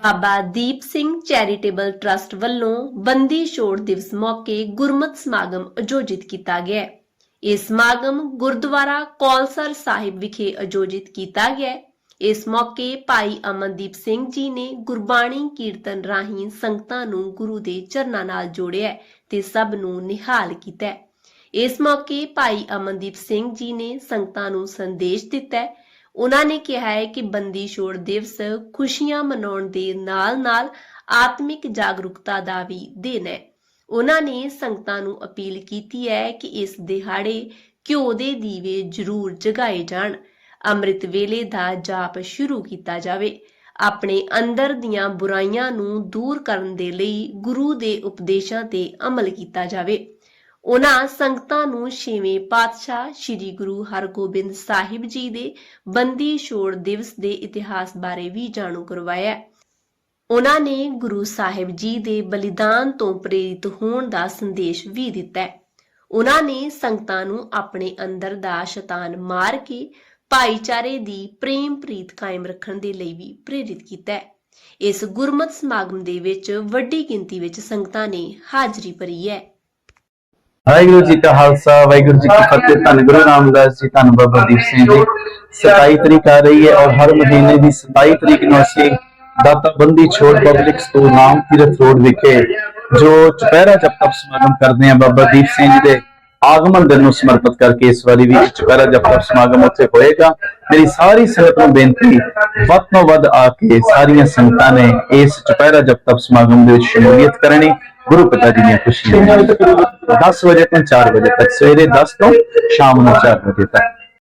ਬਾਬਾ Deep Singh charitable trust ਵੱਲੋਂ ਬੰਦੀ ਛੋੜ ਦਿਵਸ ਮੌਕੇ ਗੁਰਮਤ ਸਮਾਗਮ ਆਯੋਜਿਤ ਕੀਤਾ ਗਿਆ ਇਹ ਸਮਾਗਮ ਗੁਰਦੁਆਰਾ ਕੌਲਸਰ ਸਾਹਿਬ ਵਿਖੇ ਆਯੋਜਿਤ ਕੀਤਾ ਗਿਆ ਇਸ ਮੌਕੇ ਭਾਈ ਅਮਨਦੀਪ ਸਿੰਘ ਜੀ ਨੇ ਗੁਰਬਾਣੀ ਕੀਰਤਨ ਰਾਹੀਂ ਸੰਗਤਾਂ ਨੂੰ ਗੁਰੂ ਦੇ ਚਰਨਾਂ ਨਾਲ ਜੋੜਿਆ ਤੇ ਸਭ ਨੂੰ ਨਿਹਾਲ ਕੀਤਾ ਇਸ ਮੌਕੇ ਭਾਈ ਅਮਨਦੀਪ ਸਿੰਘ ਜੀ ਨੇ ਸੰਗਤਾਂ ਨੂੰ ਸੰਦੇਸ਼ ਦਿੱਤਾ ਉਹਨਾਂ ਨੇ ਕਿਹਾ ਹੈ ਕਿ ਬੰਦੀ ਛੋੜ ਦਿਵਸ ਖੁਸ਼ੀਆਂ ਮਨਾਉਣ ਦੇ ਨਾਲ-ਨਾਲ ਆਤਮਿਕ ਜਾਗਰੂਕਤਾ ਦਾ ਵੀ ਦਿਨ ਹੈ। ਉਹਨਾਂ ਨੇ ਸੰਗਤਾਂ ਨੂੰ ਅਪੀਲ ਕੀਤੀ ਹੈ ਕਿ ਇਸ ਦਿਹਾੜੇ ਘਿਓ ਦੇ ਦੀਵੇ ਜ਼ਰੂਰ ਜਗਾਏ ਜਾਣ। ਅੰਮ੍ਰਿਤ ਵੇਲੇ ਦਾ ਜਾਪ ਸ਼ੁਰੂ ਕੀਤਾ ਜਾਵੇ। ਆਪਣੇ ਅੰਦਰ ਦੀਆਂ ਬੁਰਾਈਆਂ ਨੂੰ ਦੂਰ ਕਰਨ ਦੇ ਲਈ ਗੁਰੂ ਦੇ ਉਪਦੇਸ਼ਾਂ ਤੇ ਅਮਲ ਕੀਤਾ ਜਾਵੇ। ਉਹਨਾਂ ਸੰਗਤਾਂ ਨੂੰ ਛੇਵੇਂ ਪਾਤਸ਼ਾਹ ਸ੍ਰੀ ਗੁਰੂ ਹਰਗੋਬਿੰਦ ਸਾਹਿਬ ਜੀ ਦੇ ਬੰਦੀ ਛੋੜ ਦਿਵਸ ਦੇ ਇਤਿਹਾਸ ਬਾਰੇ ਵੀ ਜਾਣੂ ਕਰਵਾਇਆ ਉਹਨਾਂ ਨੇ ਗੁਰੂ ਸਾਹਿਬ ਜੀ ਦੇ ਬਲੀਦਾਨ ਤੋਂ ਪ੍ਰੇਰਿਤ ਹੋਣ ਦਾ ਸੰਦੇਸ਼ ਵੀ ਦਿੱਤਾ ਉਹਨਾਂ ਨੇ ਸੰਗਤਾਂ ਨੂੰ ਆਪਣੇ ਅੰਦਰ ਦਾ ਸ਼ੈਤਾਨ ਮਾਰ ਕੇ ਭਾਈਚਾਰੇ ਦੀ ਪ੍ਰੇਮ ਪ੍ਰੀਤ ਕਾਇਮ ਰੱਖਣ ਦੇ ਲਈ ਵੀ ਪ੍ਰੇਰਿਤ ਕੀਤਾ ਇਸ ਗੁਰਮਤ ਸਮਾਗਮ ਦੇ ਵਿੱਚ ਵੱਡੀ ਗਿਣਤੀ ਵਿੱਚ ਸੰਗਤਾਂ ਨੇ ਹਾਜ਼ਰੀ ਭਰੀ ਹੈ। ਵਾਹਿਗੁਰੂ ਜੀ ਕਾ ਖਾਲਸਾ ਵਾਹਿਗੁਰੂ ਜੀ ਕੀ ਫਤਿਹ। ਧੰਨ ਗੁਰੂ ਰਾਮਦਾਸ ਜੀ ਧੰਨ ਬਾਬਾ ਦੀਪ ਸਿੰਘ ਜੀ। 27 ਤਰੀਕ ਆ ਰਹੀ ਹੈ ਔਰ ਹਰ ਮਹੀਨੇ ਦੀ 27 ਤਰੀਕ ਨੂੰ ਅਸੀਂ ਦਾਤਾ ਬੰਦੀ ਛੋੜ ਪਬਲਿਕ ਸਕੂਲ ਨਾਮ ਤੀਰਥ ਰੋਡ ਵਿਖੇ ਜੋ ਚੁਪਹਿਰਾ ਜਪ ਤਪ ਸਮਾਗਮ ਕਰਦੇ ਆ ਬਾਬਾ ਦੀਪ ਸਿੰਘ ਜੀ ਦੇ ਆਗਮਨ ਦਿਨ ਨੂੰ ਸਮਰਪਿਤ ਕਰਕੇ ਇਸ ਵਾਰੀ ਵੀ ਚੁਪਹਿਰਾ ਜਪ ਤਪ ਸਮਾਗਮ ਉੱਥੇ ਹੋਏਗਾ। ਮੇਰੀ ਸਾਰੀ ਸੰਗਤ ਨੂੰ ਬੇਨਤੀ ਵੱਧ ਤੋਂ ਵੱਧ ਆ ਕੇ ਸਾਰੀਆਂ ਸੰਗਤਾਂ ਨੇ ਇਸ ਚੁਪਹਿਰਾ ਜਪ ਤਪ ਸਮਾਗਮ ਦੇ ਵਿੱਚ ਸ਼ਮੂਲੀਅਤ ਕਰਨੀ। ਗੁਰੂ ਪਿਤਾ ਜੀ ਦੀਆਂ ਖੁਸ਼ੀਆਂ। 10 ਵਜੇ ਤੋਂ 4 ਵਜੇ ਤੱਕ, ਸਵੇਰੇ 10 ਤੋਂ ਸ਼ਾਮ ਨੂੰ 4 ਵਜੇ ਤੱਕ।